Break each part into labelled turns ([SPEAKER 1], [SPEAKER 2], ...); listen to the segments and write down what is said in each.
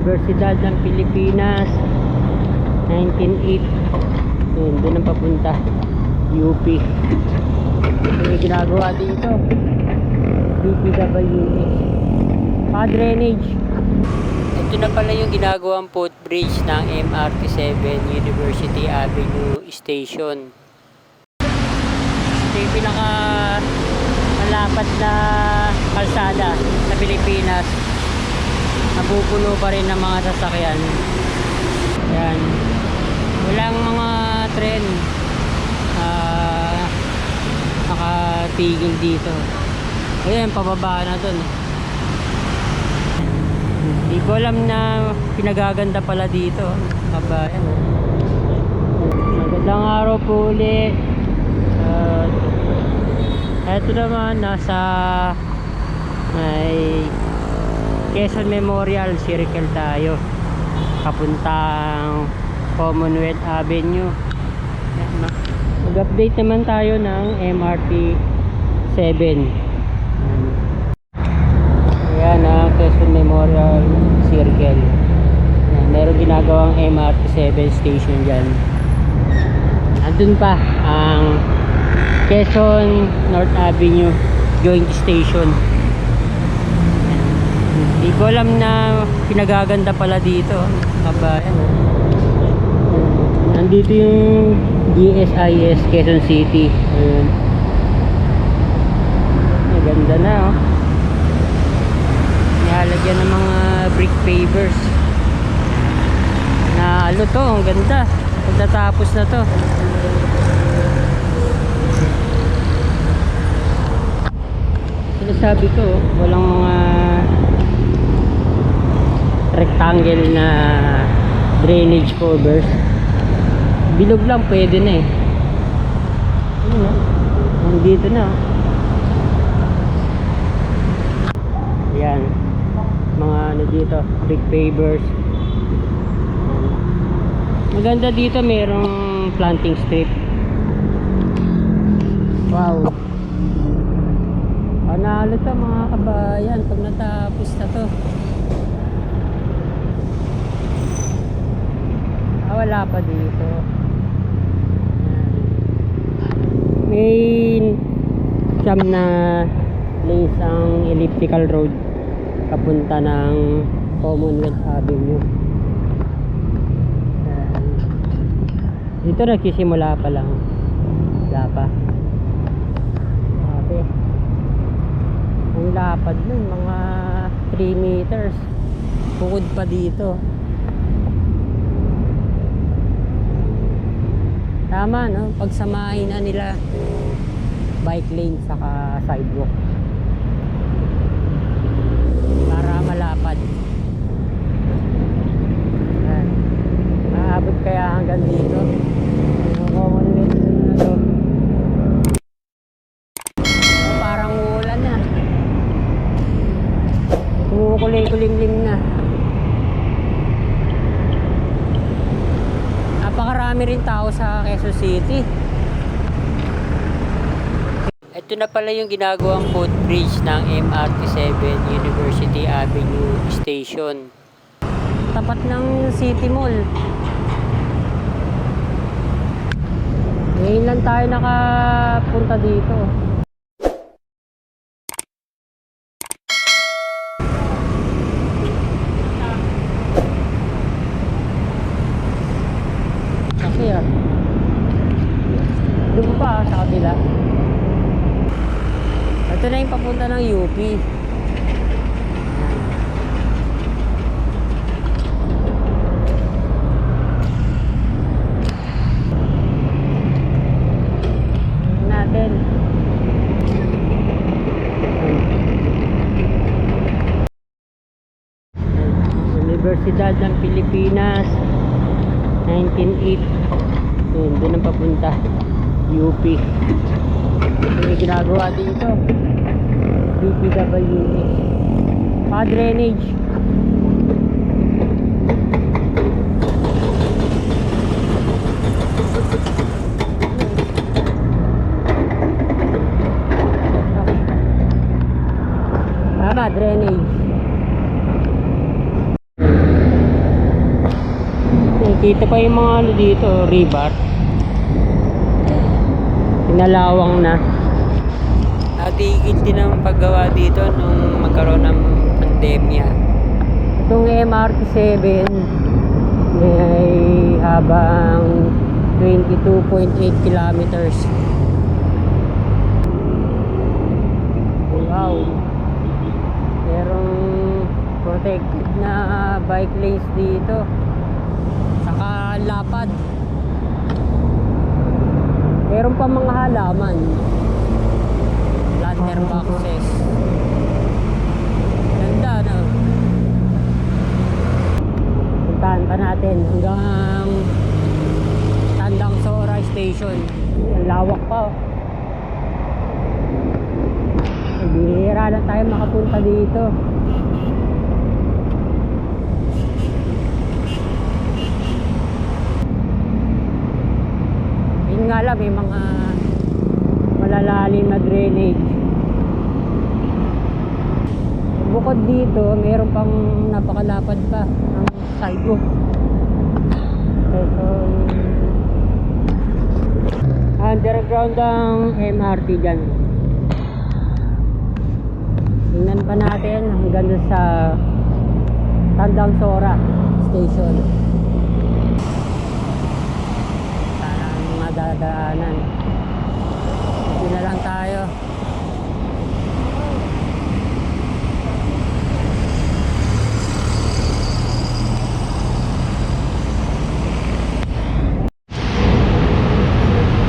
[SPEAKER 1] Universidad ng Pilipinas 1908 Yun, doon ang papunta UP Ito yung ginagawa dito? DPWH pa drainage. Ito na pala yung ginagawang footbridge ng MRT7 University Avenue Station. Ito yung pinaka malapat na kalsada sa Pilipinas napupuno pa rin ng mga sasakyan. Yan. Walang mga tren ah nakatigil dito. Ayan pababa na dun. Hindi ko alam na pinagaganda pala dito. Kabayan magandang araw po ulit. At eto naman nasa may Quezon Memorial Circle tayo. Papuntang Commonwealth Avenue. Mag-update naman tayo ng MRT 7 ayan ang Quezon Memorial Circle Yan, meron ginagawang MRT 7 station dyan. Andun pa ang Quezon North Avenue joint station hindi ko alam na pinagaganda pala dito. Kabayan nandito yung DSIS Quezon City. Ayun maganda na oh. Nilalagyan ng mga brick pavers. Na ano to ang ganda. Pagtatapos na to. Sinasabi ko walang mga rectangle na drainage covers. Bilog lang pwede na eh. Yun o nandito na oh. yan mga ano dito brick pavers. Maganda dito merong planting strip. Wow. Panalo to mga kabayan. Pag natapos na to pa dito. May siyam na place ang elliptical road papunta ng Commonwealth Avenue. Dito nagsisimula pa lang. Wala pa. Grabe. ang lapad nun mga 3 meters. Bukod pa dito tama no? Pagsamahin na nila bike lane saka sidewalk para malapad Ayan. maabot kaya hanggang dito yung commonwealth na to Oh, parang uulan na kumukuling-kuling na napakarami rin tao sa Quezon City. Ito na pala yung ginagawang footbridge ng MRT7 University Avenue Station. Tapat ng City Mall. Ngayon lang tayo nakapunta dito kasi ah doon pa ah, sa kabila. Ito na yung papunta ng UP Universidad ng Pilipinas 1908 yun, doon ang papunta UP yung ginagawa dito. DPWH pa drainage. Tama drainage. Kita pa yung mga ano dito, rebar. Pinalawang na. Natigil din ang paggawa dito nung magkaroon ng pandemya. Itong MRT-7 may habang 22.8 kilometers. Wow! Merong protected na bike lanes dito. Saka lapad. Meron pa mga halaman. Lantern boxes. Ganda, no? Puntahan pa natin hanggang Tandang Sora Station. Ang lawak pa. oh. Bihira lang tayo makapunta dito. Nga lang, may mga malalalim na drainage. Bukod dito, mayroon pang napakalapad pa ng sidewalk. Ito, underground ang MRT dyan. Tingnan pa natin hanggang sa Tandang Sora Station. Madadaanan. Hindi na lang tayo.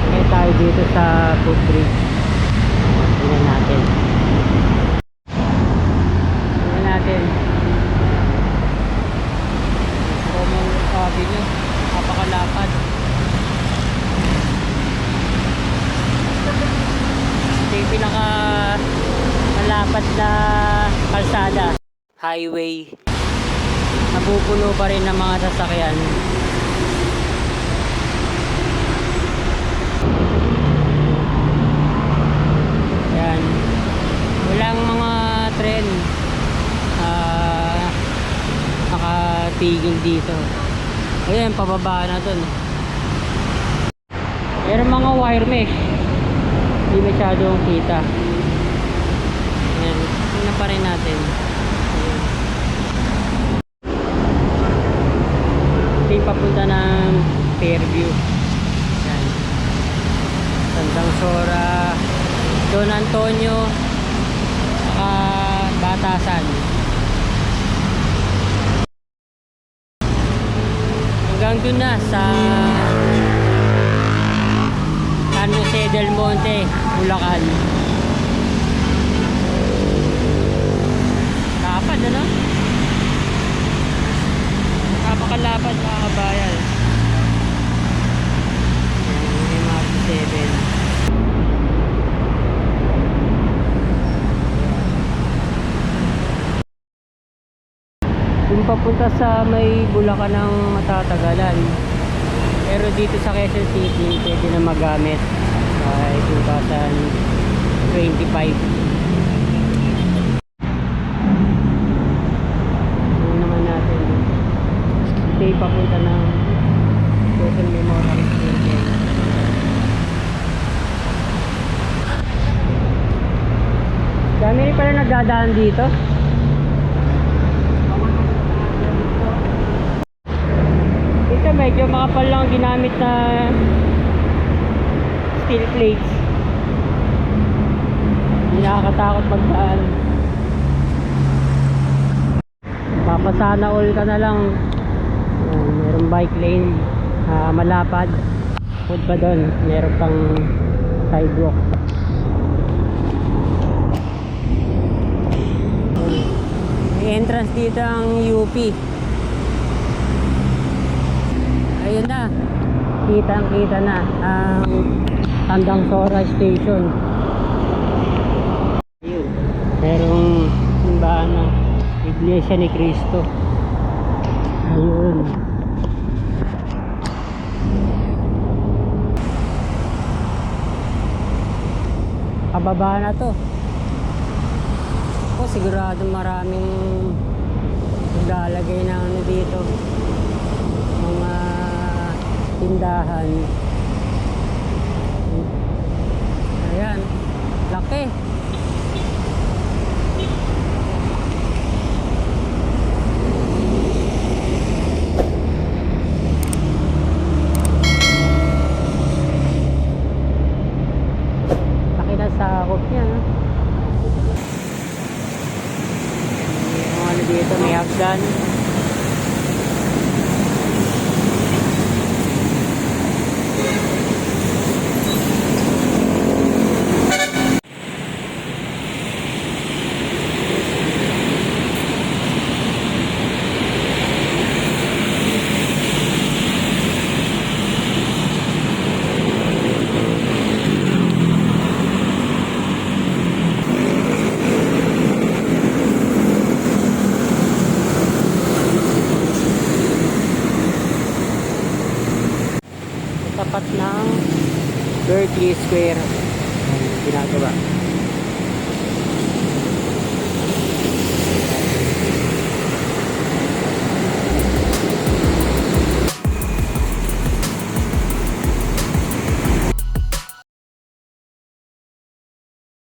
[SPEAKER 1] Kaya tayo dito sa footbridge. Tingnan natin. Tingnan natin. Roman Avenue. Napakalapad. Ito yung pinaka malapad na kalsada. Highway. Napupuno pa rin ng mga sasakyan. Yan. Walang mga tren ah nakatigil dito. Ayan, pababa na dun. Meron mga wire mesh. Hindi masyadong kita. Ayan, tingnan pa rin natin. Ayan. Yung papunta ng Fairview. Ayan. Tandang Sora, Don Antonio, saka Batasan. Hanggang dun na sa del Monte, Bulacan. Lapad ano? Napakalapad mga kabayan. Ayan, MRT 7. Kung papunta sa may Bulacan ng matatagalan. Pero dito sa Quezon City, pwede na magamit by 2025. Ano naman natin? Ito yung papunta ng Quezon Memorial Stadium. Dami rin pala nagdadaan dito. Ito medyo makapal lang ang ginamit na steel plates. Hindi nakakatakot magdaan. Papasana all ka na lang. Ayan, Merong bike lane. ah, malapad. Food pa doon. Meron pang sidewalk. May entrance dito ang UP. Ayun na. Kitang kita na ang Tandang Sora Station. Ayun. Merong simbahan ng Iglesia ni Cristo. Ayun. Pababa na to. Ako sigurado maraming maglalagay na ano dito. Mga tindahan. Ayan, laki. Laki na sakop niya, no? Yung ano dito, tapat ng Berkeley Square. Ayan, ginagawa.